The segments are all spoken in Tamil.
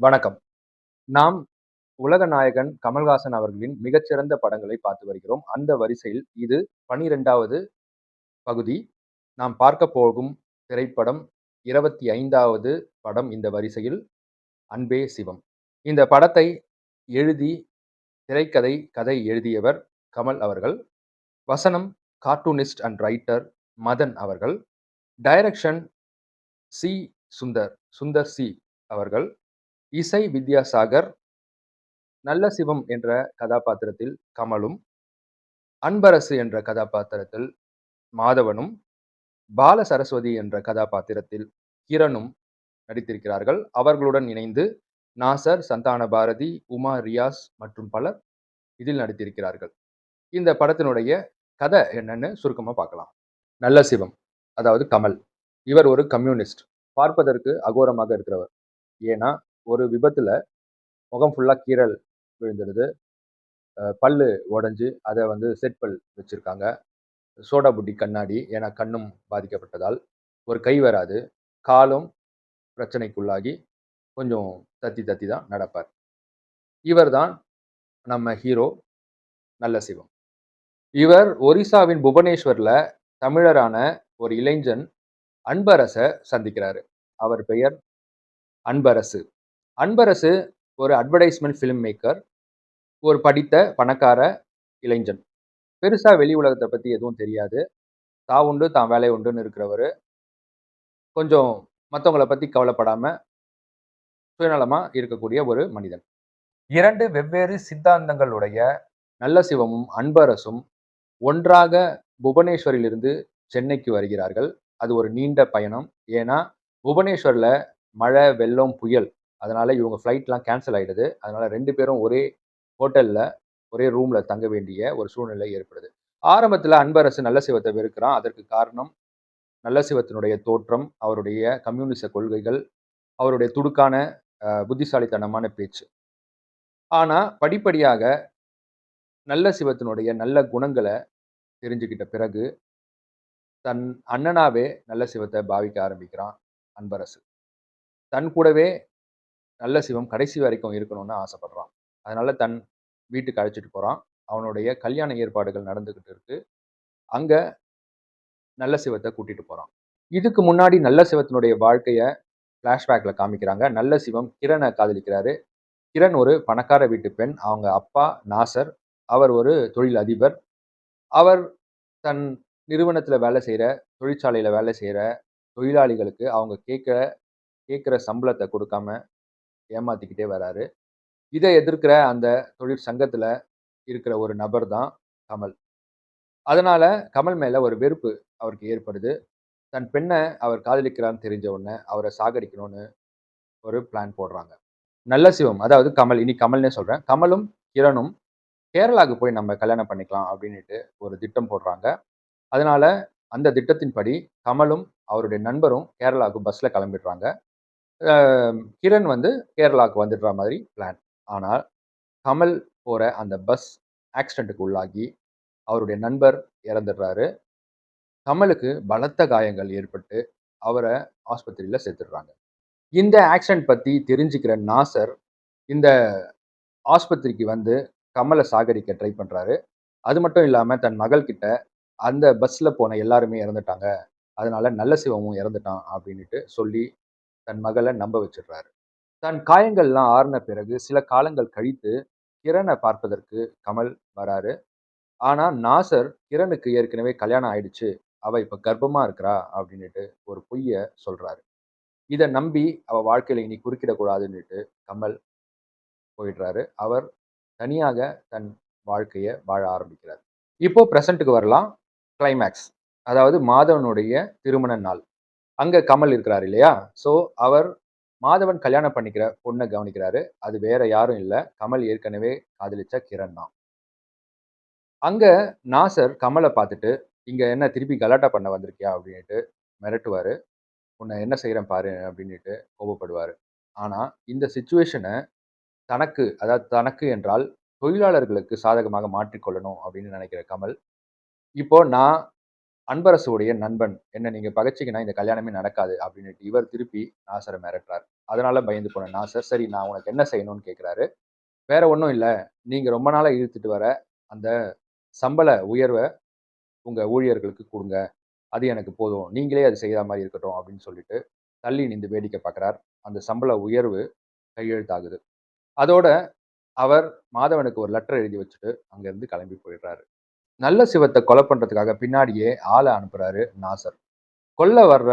வணக்கம். நாம் உலக நாயகன் கமல்ஹாசன் அவர்களின் மிகச்சிறந்த படங்களை பார்த்து வருகிறோம். அந்த வரிசையில் இது பனிரெண்டாவது பகுதி. நாம் பார்க்க போகும் திரைப்படம் இருபத்தி ஐந்தாவது படம் இந்த வரிசையில் அன்பே சிவம். இந்த படத்தை எழுதி திரைக்கதை கதை எழுதியவர் கமல் அவர்கள் வசனம் கார்ட்டூனிஸ்ட் அண்ட் ரைட்டர் மதன் அவர்கள் direction C. Sundar Sundar C. அவர்கள் இசை வித்யாசாகர் நல்ல சிவம் என்ற கதாபாத்திரத்தில் கமலும் அன்பரசு என்ற கதாபாத்திரத்தில் மாதவனும் பால சரஸ்வதி என்ற கதாபாத்திரத்தில் கிரணும் நடித்திருக்கிறார்கள். அவர்களுடன் இணைந்து நாசர் சந்தான பாரதி உமா ரியாஸ் மற்றும் பலர் இதில் நடித்திருக்கிறார்கள். இந்த படத்தினுடைய கதை என்னன்னு சுருக்கமாக பார்க்கலாம். நல்ல சிவம் அதாவது கமல். இவர் ஒரு கம்யூனிஸ்ட். பார்ப்பதற்கு அகோரமாக இருக்கிறவர். ஏன்னா ஒரு விபத்தில் முகம் ஃபுல்லாக கீறல் விழுந்துடுது பல் பல்லு அதை வந்து செட் பல் வச்சிருக்காங்க. சோடா புட்டி கண்ணாடி ஏன்னா கண்ணும் பாதிக்கப்பட்டதால் ஒரு கை வராது. காலும் பிரச்சனைக்குள்ளாகி கொஞ்சம் தத்தி தத்தி தான் நடப்பார். இவர்தான் நம்ம ஹீரோ நல்ல சிவம். இவர் ஒரிசாவின் புவனேஸ்வரில் தமிழரான ஒரு இளைஞன் அன்பரசை சந்திக்கிறாரு. அவர் பெயர் அன்பரசு. அன்பரசு ஒரு அட்வர்டைஸ்மெண்ட் ஃபிலிம் மேக்கர் ஒரு படித்த பணக்கார இளைஞன். பெருசாக வெளி உலகத்தை பற்றி எதுவும் தெரியாது. தான் உண்டு தான் வேலை உண்டுன்னு இருக்கிறவர். கொஞ்சம் மற்றவங்கள பற்றி கவலைப்படாமல் சுயநலமாக இருக்கக்கூடிய ஒரு மனிதன். இரண்டு வெவ்வேறு சித்தாந்தங்களுடைய நல்ல சிவமும் அன்பரசும் ஒன்றாக புவனேஸ்வரிலிருந்து சென்னைக்கு வருகிறார்கள். அது ஒரு நீண்ட பயணம். ஏன்னா புவனேஸ்வரில் மழை வெள்ளம் புயல் அதனால் இவங்க ஃப்ளைட்லாம் கேன்சல் ஆயிடுது. அதனால் ரெண்டு பேரும் ஒரே ஹோட்டலில் ஒரே ரூமில் தங்க வேண்டிய ஒரு சூழ்நிலை ஏற்படுது. ஆரம்பத்தில் அன்பரசு நல்ல சிவத்தை வெறுக்கிறான். அதற்கு காரணம் நல்ல சிவத்தினுடைய தோற்றம் அவருடைய கம்யூனிச கொள்கைகள் அவருடைய துடுக்கான புத்திசாலித்தனமான பேச்சு. ஆனால் படிப்படியாக நல்ல சிவத்தினுடைய நல்ல குணங்களை தெரிஞ்சுக்கிட்ட பிறகு தன் அண்ணனாவே நல்ல சிவத்தை பாவிக்க ஆரம்பிக்கிறான் அன்பரசு. தன் கூடவே நல்ல சிவம் கடைசி வரைக்கும் இருக்கணும்னு ஆசைப்படுறான். அதனால தன் வீட்டுக்கு அழைச்சிட்டு போகிறான் அவனுடைய கல்யாண ஏற்பாடுகள் நடந்துக்கிட்டு இருக்கு. அங்கே நல்ல சிவத்தை கூட்டிகிட்டு போகிறான் இதுக்கு முன்னாடி நல்ல சிவத்தினுடைய வாழ்க்கையை ஃப்ளாஷ்பேக்கில் காமிக்கிறாங்க. நல்ல சிவம் கிரணை காதலிக்கிறாரு. கிரண் ஒரு பணக்கார வீட்டு பெண். அவங்க அப்பா நாசர். அவர் ஒரு தொழில் அதிபர் அவர் தன் நிறுவனத்தில் வேலை செய்கிற தொழிற்சாலையில் வேலை செய்கிற தொழிலாளிகளுக்கு அவங்க கேட்குற கேட்குற சம்பளத்தை கொடுக்காம ஏமாத்திக்கிட்டே வராரு. இதை எதிர்க்கிற அந்த தொழிற்சங்கத்தில் இருக்கிற ஒரு நபர் தான் கமல். அதனால் கமல் மேலே ஒரு வெறுப்பு அவருக்கு ஏற்படுது. தன் பெண்ணை அவர் காதலிக்கிறான்னு தெரிஞ்ச உடனே அவரை சாகடிக்கணும்னு ஒரு பிளான் போடுறாங்க. நல்ல சிவம் அதாவது கமல் இனி கமல்னே சொல்கிறேன் கமலும் கிரணும் கேரளாவுக்கு போய் நம்ம கல்யாணம் பண்ணிக்கலாம் அப்படின்னுட்டு ஒரு திட்டம் போடுறாங்க. அதனால் அந்த திட்டத்தின்படி கமலும் அவருடைய நண்பரும் கேரளாவுக்கு பஸ்ஸில் கிளம்பிடுறாங்க. கிரண் வந்து கேரளாவுக்கு வந்துடுற மாதிரி பிளான் ஆனால் கமல் போகிற அந்த பஸ் ஆக்சிடென்ட்டுக்கு உள்ளாகி அவருடைய நண்பர் இறந்துடுறாரு. கமலுக்கு பலத்த காயங்கள் ஏற்பட்டு அவரை ஆஸ்பத்திரியில் சேர்த்துடுறாங்க. இந்த ஆக்சிடென்ட் பற்றி தெரிஞ்சுக்கிற நாசர் இந்த ஆஸ்பத்திரிக்கு வந்து கமலை சாகரிக்க ட்ரை பண்ணுறாரு அது மட்டும் இல்லாமல் தன் மகள்கிட்ட அந்த பஸ்ஸில் போன எல்லாருமே இறந்துட்டாங்க. அதனால நல்ல சிவமும் இறந்துட்டான் அப்படின்ட்டு சொல்லி தன் மகளை நம்ப வச்சிடுறாரு. தன் காயங்கள்லாம் ஆறின பிறகு சில காலங்கள் கழித்து கிரணை பார்ப்பதற்கு கமல் வராரு. ஆனால் நாசர் கிரணுக்கு ஏற்கனவே கல்யாணம் ஆயிடுச்சு. அவ இப்போ கர்ப்பமாக இருக்கிறா அப்படின்னுட்டு ஒரு பொய்யை சொல்கிறாரு இதை நம்பி அவள் வாழ்க்கையில் இனி குறுக்கிடக்கூடாதுன்னுட்டு கமல் போயிடுறாரு. அவர் தனியாக தன் வாழ்க்கையை வாழ ஆரம்பிக்கிறார். இப்போ ப்ரெசண்ட்டுக்கு வரலாம் கிளைமேக்ஸ் அதாவது மாதவனுடைய திருமண நாள். அங்கே கமல் இருக்கிறார் இல்லையா? ஸோ அவர் மாதவன் கல்யாணம் பண்ணிக்கிற பொண்ணை கவனிக்கிறாரு. அது வேற யாரும் இல்லை. கமல் ஏற்கனவே காதலிச்ச கிரண் தான். அங்கே நாசர் கமலை பார்த்துட்டு இங்கே என்ன திருப்பி கலாட்டா பண்ண வந்திருக்கியா? அப்படின்ட்டு மிரட்டுவார். உன்னை என்ன செய்கிறேன் பாரு அப்படின்ட்டு கோபப்படுவார். ஆனால் இந்த சுச்சுவேஷனை தனக்கு அதாவது தனக்கு என்றால் தொழிலாளர்களுக்கு சாதகமாக மாற்றிக்கொள்ளணும் அப்படின்னு நினைக்கிற கமல் இப்போ நான் அன்பரசுடைய நண்பன் என்ன நீங்கள் பகச்சிங்கன்னா இந்த கல்யாணமே நடக்காது அப்படின்னுட்டு இவர் திருப்பி நாசரை மிரட்டுறார். அதனால பயந்து போன நாசர் சரி நான் உனக்கு என்ன செய்யணும்னு கேட்குறாரு வேற ஒன்றும் இல்லை. நீங்கள் ரொம்ப நாளாக இழுத்துட்டு வர அந்த சம்பள உயர்வை உங்கள் ஊழியர்களுக்கு கொடுங்க. அது எனக்கு போதும். நீங்களே அது செய்கிற மாதிரி இருக்கட்டும் அப்படின்னு சொல்லிட்டு தள்ளி நின்று வேடிக்கை பார்க்குறார் அந்த சம்பள உயர்வு கையெழுத்தாகுது. அதோட அவர் மாதவனுக்கு ஒரு லெட்டர் எழுதி வச்சுட்டு அங்கேருந்து கிளம்பி போயிடுறாரு. நல்ல சிவத்தை கொலை பண்ணுறதுக்காக பின்னாடியே ஆளை அனுப்புகிறாரு நாசர். கொல்ல வர்ற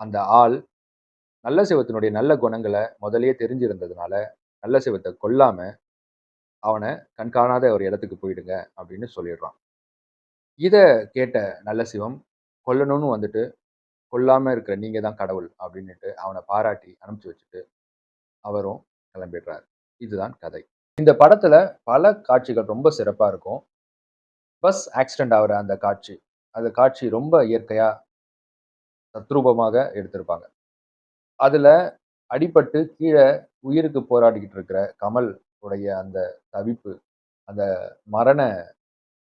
அந்த ஆள் நல்ல சிவத்தினுடைய நல்ல குணங்களை முதலே தெரிஞ்சிருந்ததுனால நல்ல சிவத்தை கொல்லாமல் அவனை கண்காணாத ஒரு இடத்துக்கு போயிடுங்க அப்படின்னு சொல்லிடுறான். இதை கேட்ட நல்ல சிவம் கொல்லணும்னு வந்துட்டு கொல்லாமல் இருக்கிற நீங்கள் தான் கடவுள் அப்படின்னுட்டு அவனை பாராட்டி அனுப்பிச்சு வச்சுட்டு அவரும் கிளம்பிடுறாரு. இதுதான் கதை. இந்த படத்தில் பல காட்சிகள் ரொம்ப சிறப்பாக இருக்கும். பஸ் ஆக்சிடெண்ட் ஆகிற அந்த காட்சி. அந்த காட்சி ரொம்ப இயற்கையாக தத்ரூபமாக எடுத்திருப்பாங்க. அதில் அடிபட்டு கீழே உயிருக்கு போராடிக்கிட்டு இருக்கிற கமல் உடைய அந்த தவிப்பு அந்த மரண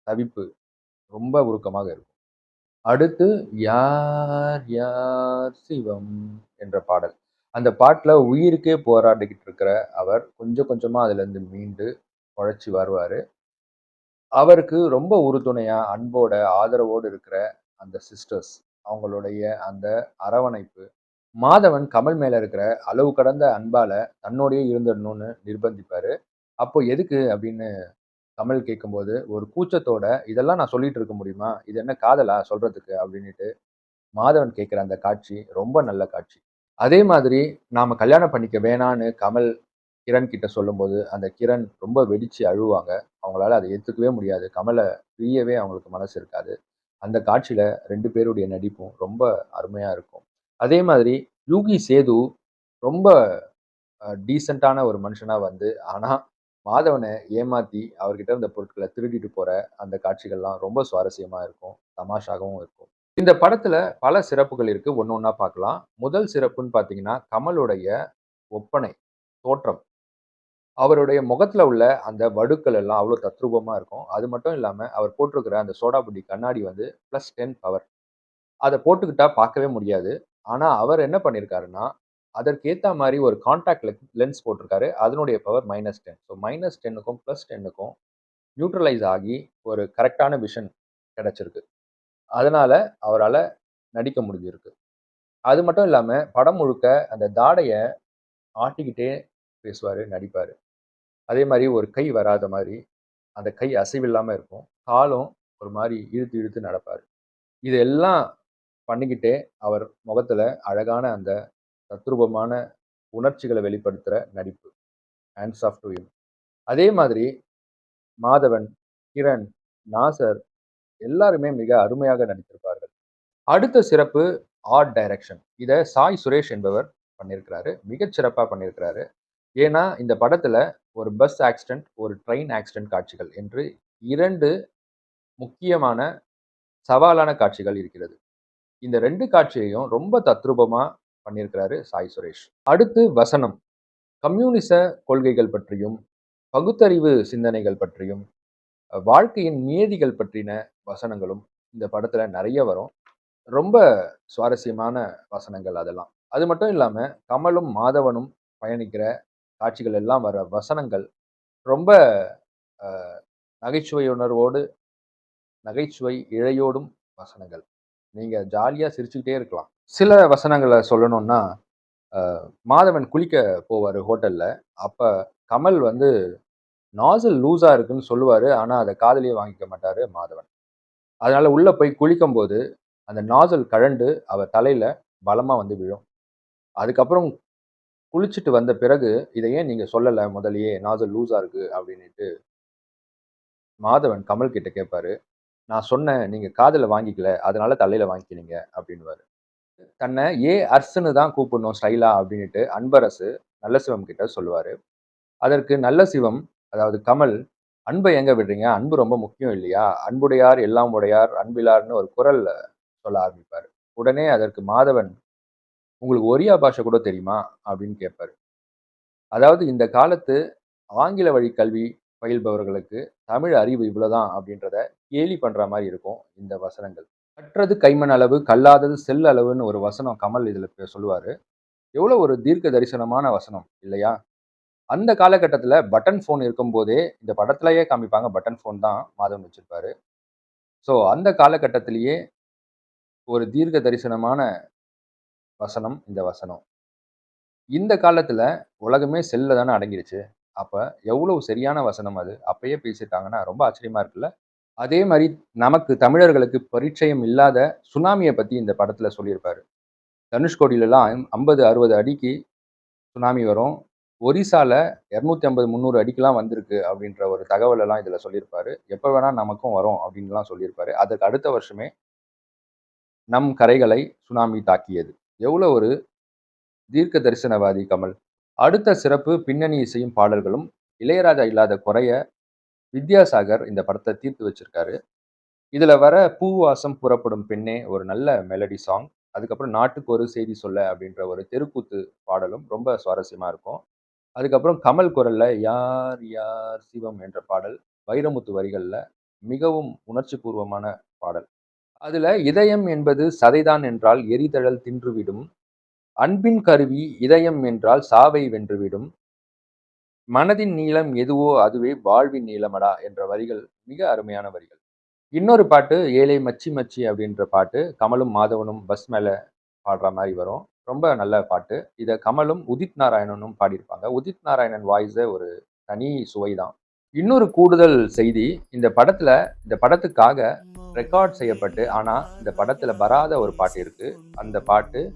தவிப்பு ரொம்ப உருக்கமாக இருக்கும். அடுத்து யார் யார் சிவம்? என்ற பாடல். அந்த பாட்டில் உயிருக்கே போராடிக்கிட்டு இருக்கிற அவர் கொஞ்சம் கொஞ்சமாக அதுலேருந்து மீண்டு உழைச்சி வருவார். அவருக்கு ரொம்ப உறுதுணையா அன்போட ஆதரவோடு இருக்கிற அந்த சிஸ்டர்ஸ் அவங்களுடைய அந்த அரவணைப்பு மாதவன் கமல் மேல இருக்கிற அளவு கடந்த அன்பால தன்னோடையே இருந்துடணும்னு நிர்பந்திப்பாரு. அப்போ எதுக்கு அப்படின்னு கமல் கேட்கும்போது ஒரு கூச்சத்தோட இதெல்லாம் நான் சொல்லிட்டு இருக்க முடியுமா? இது என்ன காதலா? சொல்றதுக்கு? அப்படின்னுட்டு மாதவன் கேட்குற அந்த காட்சி ரொம்ப நல்ல காட்சி. அதே மாதிரி நாம் கல்யாணம் பண்ணிக்க வேணான்னு கமல் கிரண் கிட்ட சொல்லும்போது அந்த கிரண் ரொம்ப வெடிச்சு அழுவாங்க. அவங்களால அதை ஏற்றுக்கவே முடியாது. கமலை பிரியவே அவங்களுக்கு மனசு இருக்காது. அந்த காட்சியில் ரெண்டு பேருடைய நடிப்பும் ரொம்ப அருமையாக இருக்கும். அதே மாதிரி யூகி சேது ரொம்ப டீசெண்டான ஒரு மனுஷனாக வந்து ஆனால் மாதவனை ஏமாற்றி அவர்கிட்ட இருந்த பொருட்களை திருடிட்டு போகிற அந்த காட்சிகள்லாம் ரொம்ப சுவாரஸ்யமாக இருக்கும். தமாஷாகவும் இருக்கும். இந்த படத்தில் பல சிறப்புகள் இருக்குது ஒன்று ஒன்றா பார்க்கலாம். முதல் சிறப்புன்னு பார்த்தீங்கன்னா கமலுடைய ஒப்பனை தோற்றம். அவருடைய முகத்தில் உள்ள அந்த வடுக்கள் எல்லாம் அவ்வளோ தத்ரூபமாக இருக்கும். அது மட்டும் இல்லாமல் அவர் போட்டிருக்கிற அந்த சோடாபுடி கண்ணாடி வந்து ப்ளஸ் டென் பவர் அதை போட்டுக்கிட்டா பார்க்கவே முடியாது. ஆனால் அவர் என்ன பண்ணியிருக்காருன்னா அதற்கேற்ற மாதிரி ஒரு கான்டாக்ட் லென்ஸ் போட்டிருக்காரு. அதனுடைய power minus ten so minus டென்னுக்கும் plus டென்னுக்கும் நியூட்ரலைஸ் ஆகி ஒரு கரெக்டான விஷன் கிடைச்சிருக்கு. அதனால் அவரால் நடிக்க முடிஞ்சிருக்கு. அது மட்டும் இல்லாமல் படம் முழுக்க அந்த தாடையை ஆட்டிக்கிட்டே பேசுவார் நடிப்பார். அதே மாதிரி ஒரு கை வராத மாதிரி அந்த கை அசைவில்லாமல் இருக்கும். காலும் ஒரு மாதிரி இழுத்து இழுத்து நடப்பார். இதெல்லாம் பண்ணிக்கிட்டே அவர் முகத்தில் அழகான அந்த தத்ரூபமான உணர்ச்சிகளை வெளிப்படுத்துகிற நடிப்பு. ஹேண்ட்ஸ் ஆஃப் டு யூ அதே மாதிரி மாதவன் கிரண் நாசர் எல்லாருமே மிக அருமையாக நடித்திருப்பார்கள். அடுத்த சிறப்பு ஆர்ட் டைரக்ஷன் இதை சாய் சுரேஷ் என்பவர் பண்ணியிருக்கிறாரு மிகச்சிறப்பாக பண்ணியிருக்கிறாரு ஏன்னா இந்த படத்தில் ஒரு பஸ் ஆக்சிடென்ட் ஒரு ட்ரெயின் ஆக்சிடென்ட் காட்சிகள் என்று இரண்டு முக்கியமான சவாலான காட்சிகள் இருக்கிறது. இந்த ரெண்டு காட்சியையும் ரொம்ப தத்ரூபமாக பண்ணியிருக்கிறாரு சாய் சுரேஷ். அடுத்து வசனம். கம்யூனிச கொள்கைகள் பற்றியும் பகுத்தறிவு சிந்தனைகள் பற்றியும் வாழ்க்கையின் நியதிகள் பற்றின வசனங்களும் இந்த படத்தில் நிறைய வரும். ரொம்ப சுவாரஸ்யமான வசனங்கள் அதெல்லாம். அது மட்டும் இல்லாமல் கமலும் மாதவனும் பயணிக்கிற காட்சிகள் எல்லாம் வர வசனங்கள் ரொம்ப நகைச்சுவை உணர்வோடு நகைச்சுவை இழையோடும் வசனங்கள். நீங்கள் ஜாலியாக சிரிச்சுக்கிட்டே இருக்கலாம். சில வசனங்களை சொல்லணும்னா மாதவன் குளிக்க போவார் ஹோட்டலில். அப்போ கமல் வந்து நாசல் லூஸாக இருக்குன்னு சொல்லுவார் ஆனால் அதை காதலியே வாங்கிக்க மாட்டார் மாதவன். அதனால் உள்ளே போய் குளிக்கும் போது அந்த நாசல் கழண்டு அவர் தலையில் பலமாக வந்து விழும். அதுக்கப்புறம் குளிச்சுட்டு வந்த பிறகு இதை ஏன் சொல்லலை சொல்லல முதல்லயே? நாசல் லூஸாக இருக்கு அப்படின்னுட்டு மாதவன் கமல் கிட்ட கேட்பாரு நான் சொன்னேன் நீங்கள் காதில் வாங்கிக்கல அதனால தலையில் வாங்கிக்கினீங்க அப்படின்வாரு தன்னை ஏ அர்சனு தான் கூப்பிடணும் ஸ்டைலா அப்படின்ட்டு அன்பரசு நல்ல சிவம் கிட்ட சொல்லுவார். அதற்கு நல்ல சிவம் அதாவது கமல் அன்பை எங்க விடுறீங்க? அன்பு ரொம்ப முக்கியம் இல்லையா? அன்புடையார் எல்லாம் உடையார் அன்பிலார்னு ஒரு குரல் சொல்ல ஆரம்பிப்பார். உடனே அதற்கு மாதவன் உங்களுக்கு ஒரியா பாஷை கூட தெரியுமா? அப்படின்னு கேட்பாரு. அதாவது இந்த காலத்து ஆங்கில வழி கல்வி பயில்பவர்களுக்கு தமிழ் அறிவு இவ்வளோதான் அப்படின்றத கேலி பண்ணுற மாதிரி இருக்கும் இந்த வசனங்கள். கற்றது கைமண் அளவு, கல்லாதது செல் அளவுன்னு ஒரு வசனம் கமல் இதில் சொல்லுவார். எவ்வளோ ஒரு தீர்க்க தரிசனமான வசனம் இல்லையா? அந்த காலகட்டத்தில் பட்டன் ஃபோன் இருக்கும்போதே, இந்த படத்திலேயே காமிப்பாங்க. பட்டன் ஃபோன் தான் மாதவன் வச்சுருப்பாரு. ஸோ அந்த காலகட்டத்திலேயே ஒரு தீர்க்க தரிசனமான வசனம் இந்த வசனம். இந்த காலத்தில் உலகமே செல்ல தானே அடங்கிருச்சு. அப்போ எவ்வளவு சரியான வசனம் அது. அப்பயே பேசியிருக்காங்கன்னா, ரொம்ப ஆச்சரியமாக இருக்குல்ல? அதே மாதிரி நமக்கு தமிழர்களுக்கு பரிச்சயம் இல்லாத சுனாமியை பற்றி இந்த படத்தில் சொல்லியிருப்பார் தனுஷ்கோடியிலலாம் ஐம்பது அறுபது அடிக்கு சுனாமி வரும். ஒரிசால 250, 300 அடிக்கெல்லாம் வந்திருக்கு அப்படின்ற ஒரு தகவலெல்லாம் இதில் சொல்லியிருப்பார் எப்போ வேணால் நமக்கும் வரும் அப்படின்லாம் சொல்லியிருப்பார் அதுக்கு அடுத்த வருஷமே நம் கரைகளை சுனாமி தாக்கியது. எவ்வளோ ஒரு தீர்க்க தரிசனவாதி கமல். அடுத்த சிறப்பு பின்னணி இசையும் பாடல்களும். இளையராஜா இல்லாத குறைய வித்யாசாகர் இந்த படத்தை தீர்த்து வச்சிருக்காரு. இதில் வர பூவாசம் புறப்படும் பெண்ணே ஒரு நல்ல மெலடி சாங். அதுக்கப்புறம் நாட்டுக்கு ஒரு செய்தி சொல்ல அப்படின்ற ஒரு தெருக்கூத்து பாடலும் ரொம்ப சுவாரஸ்யமாக இருக்கும். அதுக்கப்புறம் கமல் குரலில் யார் யார் சிவம் என்ற பாடல் வைரமுத்து வரிகளில் மிகவும் உணர்ச்சி பூர்வமான பாடல். அதுல இதயம் என்பது சதைதான் என்றால் எரிதழல் தின்றுவிடும். அன்பின் கருவி இதயம் என்றால் சாவை வென்றுவிடும். மனதின் நீளம் எதுவோ அதுவே வாழ்வின் நீளமடா என்ற வரிகள் மிக அருமையான வரிகள். இன்னொரு பாட்டு ஏழை மச்சி மச்சி அப்படின்ற பாட்டு கமலும், மாதவனும் பஸ் மேலே பாடுற மாதிரி வரும். ரொம்ப நல்ல பாட்டு. இதை கமலும், உதித் நாராயணனும் பாடியிருப்பாங்க. உதித் நாராயணன் வாய்ஸை ஒரு தனி சுவை தான். இன்னொரு கூடுதல் செய்தி, இந்த படத்துல இந்த படத்துக்காக ரெக்கார்ட் செய்யப்பட்டு, ஆனா இந்த படத்துல வராத ஒரு பாட்டு இருக்கு. அந்த பாட்டு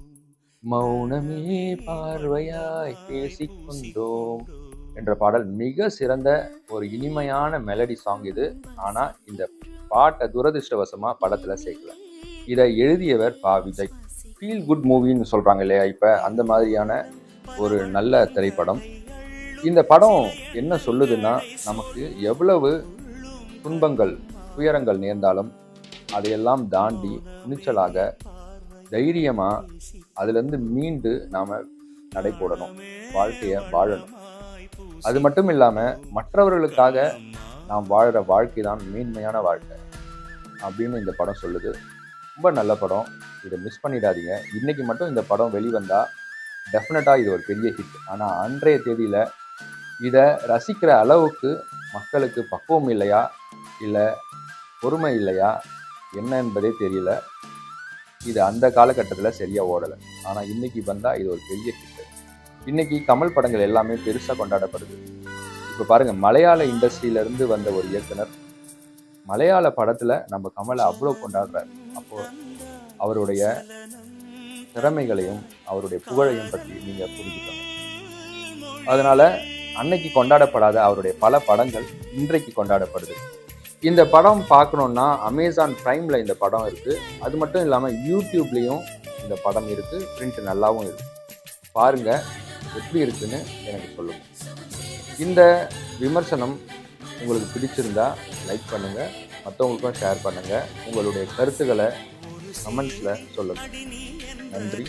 மௌனமே பார்வையாய் பேசிக்கொண்டோம் என்ற பாடல் மிக சிறந்த ஒரு இனிமையான மெலடி சாங் இது. ஆனா இந்த பாட்டை துரதிருஷ்டவசமா படத்துல சேர்க்கல. இதை எழுதியவர் பா. விஜய். ஃபீல் குட் மூவின்னு சொல்றாங்க இல்லையா இப்ப, அந்த மாதிரியான ஒரு நல்ல திரைப்படம். இந்த படம் என்ன சொல்லுதுன்னா, நமக்கு எவ்வளவு துன்பங்கள், துயரங்கள் நேர்ந்தாலும், அதையெல்லாம் தாண்டி துணிச்சலாக, தைரியமாக அதுலேருந்து மீண்டு நாம் நடை போடணும். வாழ்க்கையை வாழணும். அது மட்டும் இல்லாமல் மற்றவர்களுக்காக நாம் வாழ்கிற வாழ்க்கை தான் மேன்மையான வாழ்க்கை. அப்படின்னு இந்த படம் சொல்லுது. ரொம்ப நல்ல படம். இதை மிஸ் பண்ணிடாதீங்க. இன்றைக்கி மட்டும் இந்த படம் வெளிவந்தால் டெஃபினட்டாக இது ஒரு பெரிய ஹிட். ஆனால் அன்றைய தேதியில் இதை ரசிக்கிற அளவுக்கு மக்களுக்கு பக்குவம் இல்லையா? இல்லை பொறுமை இல்லையா? என்ன என்பதே தெரியல. இது அந்த காலகட்டத்தில் சரியாக ஓடலை ஆனால் இன்னைக்கு வந்தால் இது ஒரு பெரிய கிட்ட இன்னைக்கு கமல் படங்கள் எல்லாமே பெருசாக கொண்டாடப்படுது. இப்போ பாருங்கள் மலையாள இண்டஸ்ட்ரியிலேருந்து வந்த ஒரு இயக்குனர், மலையாள படத்தில் நம்ம கமலை அவ்வளோ கொண்டாடுறாரு. அப்போ அவருடைய திறமைகளையும், அவருடைய புகழையும் பற்றி நீங்கள் புரிஞ்சுக்கணும். அதனால அன்னைக்கு கொண்டாடப்படாத அவருடைய பல படங்கள் இன்றைக்கு கொண்டாடப்படுது. இந்த படம் பார்க்கணுன்னா அமேசான் ப்ரைமில் இந்த படம் இருக்குது அது மட்டும் இல்லாமல் யூடியூப்லேயும் இந்த படம் இருக்குது பிரிண்ட் நல்லாவும் இருக்குது பாருங்கள் எப்படி இருக்குன்னு எனக்கு சொல்லுங்கள் இந்த விமர்சனம் உங்களுக்கு பிடிச்சிருந்தா லைக் பண்ணுங்கள் மற்றவங்களுக்கும் ஷேர் பண்ணுங்கள் உங்களுடைய கருத்துக்களை கமெண்ட்ஸில் சொல்லுங்கள் நன்றி.